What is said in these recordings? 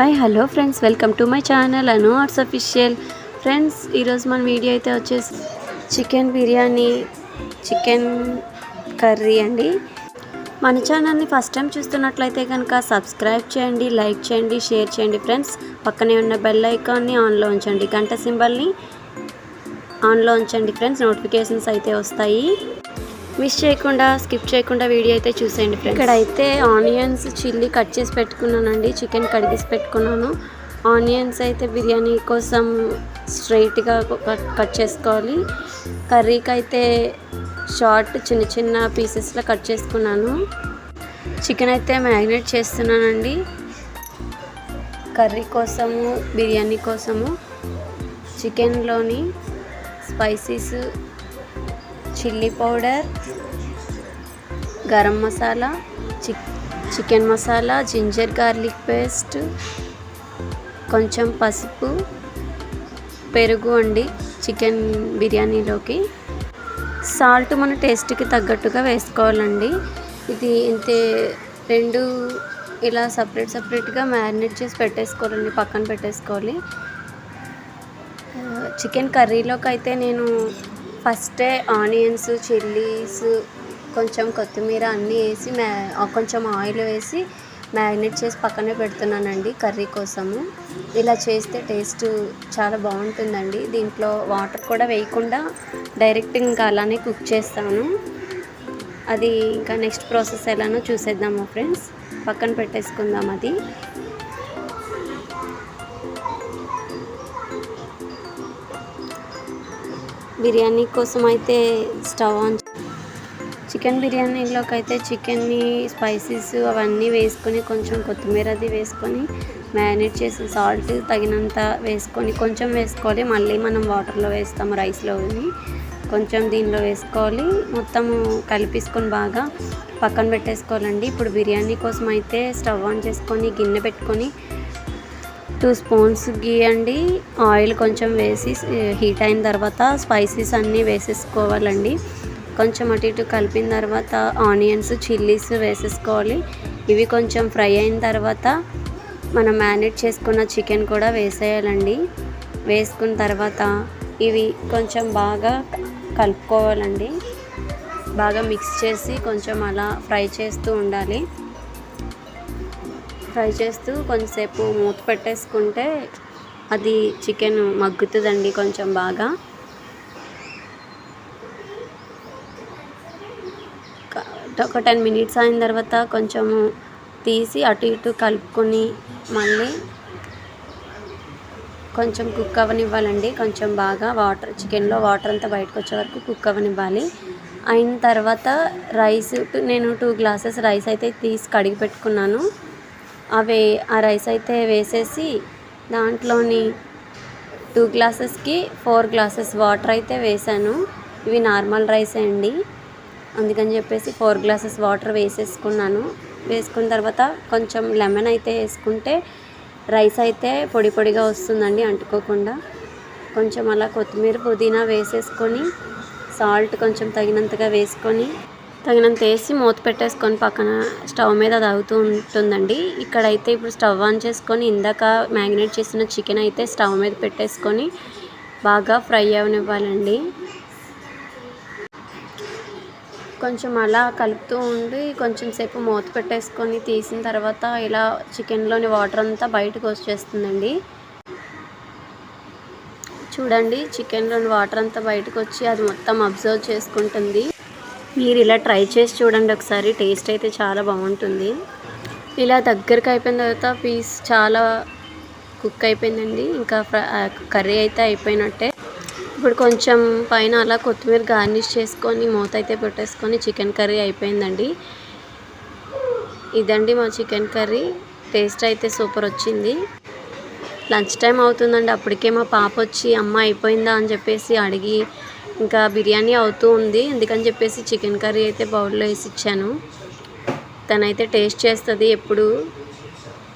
Hi hello friends welcome to my channel Anu arts official friends ఈరోజు మన video అయితే వచ్చేసి చికెన్ బిర్యానీ చికెన్ కర్రీ అండి. మన ఛానల్ని ఫస్ట్ టైం చూస్తున్నట్లయితే కనుక సబ్స్క్రైబ్ చేయండి లైక్ చేయండి షేర్ చేయండి ఫ్రెండ్స్ పక్కనే ఉన్న బెల్ ఐకాన్ని ఆన్లో ఉంచండి. గంట సింబల్ని ఆన్లో ఉంచండి ఫ్రెండ్స్ నోటిఫికేషన్స్ అయితే వస్తాయి. మిస్ చేయకుండా స్కిప్ చేయకుండా వీడియో అయితే చూసేయండి ఫ్రెండ్స్ ఇక్కడ అయితే ఆనియన్స్ చిల్లీ కట్ చేసి పెట్టుకున్నానండి చికెన్ కడిగేసి పెట్టుకున్నాను. ఆనియన్స్ అయితే బిర్యానీ కోసం స్ట్రైట్గా కట్ కట్ చేసుకోవాలి. కర్రీకి అయితే షార్ట్ చిన్న చిన్న పీసెస్లో కట్ చేసుకున్నాను. చికెన్ అయితే మ్యారినేట్ చేస్తున్నానండి. కర్రీ కోసము బిర్యానీ కోసము చికెన్లోని spices chilli powder garam masala chick chicken masala ginger garlic paste కొంచెం పసుపు పెరుగు అండి చికెన్ బిర్యానీలోకి. సాల్ట్ మన టేస్ట్కి తగ్గట్టుగా వేసుకోవాలండి. ఇది ఇంతే రెండు ఇలా సపరేట్ సపరేట్గా మ్యారినేట్ చేసి పెట్టేసుకోవాలండి పక్కన పెట్టేసుకోవాలి. చికెన్ కర్రీలోకి అయితే నేను ఫస్టే ఆనియన్స్ చిల్లీస్ కొంచెం కొత్తిమీర అన్నీ వేసి మ్యా కొంచెం ఆయిల్ వేసి మ్యారినేట్ చేసి పక్కనే పెడుతున్నానండి కర్రీ కోసము. ఇలా చేస్తే టేస్ట్ చాలా బాగుంటుందండి. దీంట్లో వాటర్ కూడా వేయకుండా డైరెక్ట్ ఇంకా అలానే కుక్ చేస్తాను. అది ఇంకా నెక్స్ట్ ప్రాసెస్ ఎలానో చూసేద్దాము ఫ్రెండ్స్. పక్కన పెట్టేసుకుందాం అది. బిర్యానీ కోసం అయితే స్టవ్ ఆన్ చికెన్ బిర్యానీలోకి అయితే చికెన్ని స్పైసెస్ అవన్నీ వేసుకొని కొంచెం కొత్తిమీర అది వేసుకొని మ్యారినేట్ చేసి సాల్ట్ తగినంత వేసుకొని కొంచెం వేసుకోవాలి. మళ్ళీ మనం వాటర్లో వేస్తాము రైస్లో కొంచెం దీనిలో వేసుకోవాలి. మొత్తము కలిపేసుకొని బాగా పక్కన పెట్టేసుకోవాలండి. ఇప్పుడు బిర్యానీ కోసం అయితే స్టవ్ ఆన్ చేసుకొని గిన్నె పెట్టుకొని టూ స్పూన్స్ గీయండి ఆయిల్ కొంచెం వేసి హీట్ అయిన తర్వాత స్పైసెస్ అన్నీ వేసేసుకోవాలండి. కొంచెం అటు ఇటు కలిపిన తర్వాత ఆనియన్స్ చిల్లీస్ వేసేసుకోవాలి. ఇవి కొంచెం ఫ్రై అయిన తర్వాత మనం మ్యారినేట్ చేసుకున్న చికెన్ కూడా వేసేయాలండి. వేసుకున్న తర్వాత ఇవి కొంచెం బాగా కలుపుకోవాలండి. బాగా మిక్స్ చేసి కొంచెం అలా ఫ్రై చేస్తూ ఉండాలి. ఫ్రై చేస్తూ కొంతసేపు మూత పెట్టేసుకుంటే అది చికెన్ మగ్గుతుందండి కొంచెం బాగా. ఒక టెన్ మినిట్స్ అయిన తర్వాత కొంచెము తీసి అటు ఇటు కలుపుకొని మళ్ళీ కొంచెం కుక్ అవ్వనివ్వాలండి. కొంచెం బాగా వాటర్ చికెన్లో వాటర్ అంతా బయటకు వచ్చే వరకు కుక్ అవ్వనివ్వాలి. అయిన తర్వాత రైస్ నేను టూ గ్లాసెస్ రైస్ అయితే తీసి కడిగి పెట్టుకున్నాను. అవి ఆ రైస్ అయితే వేసేసి దాంట్లోని టూ గ్లాసెస్కి ఫోర్ గ్లాసెస్ వాటర్ అయితే వేసాను. ఇవి నార్మల్ రైస్ అండి. అందుకని చెప్పేసి ఫోర్ గ్లాసెస్ వాటర్ వేసేసుకున్నాను. వేసుకున్న తర్వాత కొంచెం లెమన్ అయితే వేసుకుంటే రైస్ అయితే పొడి పొడిగా వస్తుందండి అంటుకోకుండా. కొంచెం అలా కొత్తిమీర పుదీనా వేసేసుకొని సాల్ట్ కొంచెం తగినంతగా వేసుకొని తగినంత వేసి మూత పెట్టేసుకొని పక్కన స్టవ్ మీద అది ఉంటుందండి. ఇక్కడైతే ఇప్పుడు స్టవ్ ఆన్ చేసుకొని ఇందాక మ్యాగ్నేట్ చేసిన చికెన్ అయితే స్టవ్ మీద పెట్టేసుకొని బాగా ఫ్రై అవనివ్వాలండి. కొంచెం అలా కలుపుతూ ఉండి కొంచెం సేపు మూత పెట్టేసుకొని తీసిన తర్వాత ఇలా చికెన్లోని వాటర్ అంతా బయటకు వచ్చేస్తుందండి. చూడండి చికెన్లోని వాటర్ అంతా బయటకు వచ్చి అది మొత్తం అబ్జర్వ్ చేసుకుంటుంది. మీరు ఇలా ట్రై చేసి చూడండి ఒకసారి. టేస్ట్ అయితే చాలా బాగుంటుంది. ఇలా దగ్గరికి అయిపోయిన తర్వాత పీస్ చాలా కుక్ అయిపోయిందండి. ఇంకా కర్రీ అయితే అయిపోయినట్టే. ఇప్పుడు కొంచెం పైన అలా కొత్తిమీర గార్నిష్ చేసుకొని మూత అయితే పెట్టేసుకొని చికెన్ కర్రీ అయిపోయిందండి. ఇదండి మా చికెన్ కర్రీ. టేస్ట్ అయితే సూపర్ వచ్చింది. లంచ్ టైం అవుతుందండి. అప్పటికే మా పాప వచ్చి అమ్మ అయిపోయిందా? అని చెప్పేసి అడిగి ఇంకా బిర్యానీ అవుతూ ఉంది. అందుకని చెప్పేసి చికెన్ కర్రీ అయితే బౌల్లో వేసి ఇచ్చాను. తనైతే టేస్ట్ చేస్తుంది. ఎప్పుడు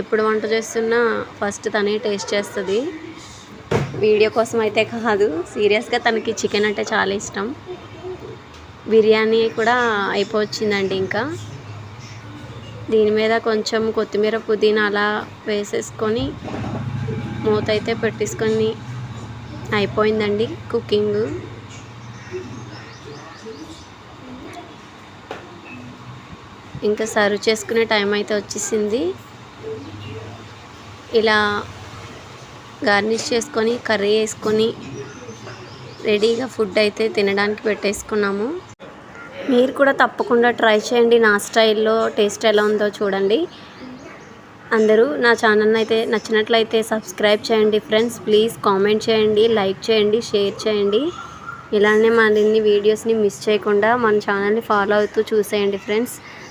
ఎప్పుడు వంట చేస్తున్నా ఫస్ట్ తనే టేస్ట్ చేస్తుంది. వీడియో కోసం అయితే కాదు. సీరియస్గా తనకి చికెన్ అంటే చాలా ఇష్టం. బిర్యానీ కూడా అయిపోవచ్చిందండి ఇంకా. దీని మీద కొంచెం కొత్తిమీర పుదీనా అలా వేసేసుకొని మూత అయితే పెట్టేసుకొని అయిపోయిందండి కుకింగ్. ఇంకా సర్వ్ చేసుకునే టైం అయితే వచ్చేసింది. ఇలా గార్నిష్ చేసుకొని కర్రీ వేసుకొని రెడీగా ఫుడ్ అయితే తినడానికి పెట్టేసుకున్నాము. మీరు కూడా తప్పకుండా ట్రై చేయండి. నా స్టైల్లో టేస్ట్ ఎలా ఉందో చూడండి. అందరూ నా ఛానల్ని అయితే నచ్చినట్లయితే సబ్స్క్రైబ్ చేయండి ఫ్రెండ్స్. ప్లీజ్ కామెంట్ చేయండి లైక్ చేయండి షేర్ చేయండి. ఇలానే మరిన్ని వీడియోస్ని మిస్ చేయకుండా మన ఛానల్ని ఫాలో అవుతూ చూసేయండి friends.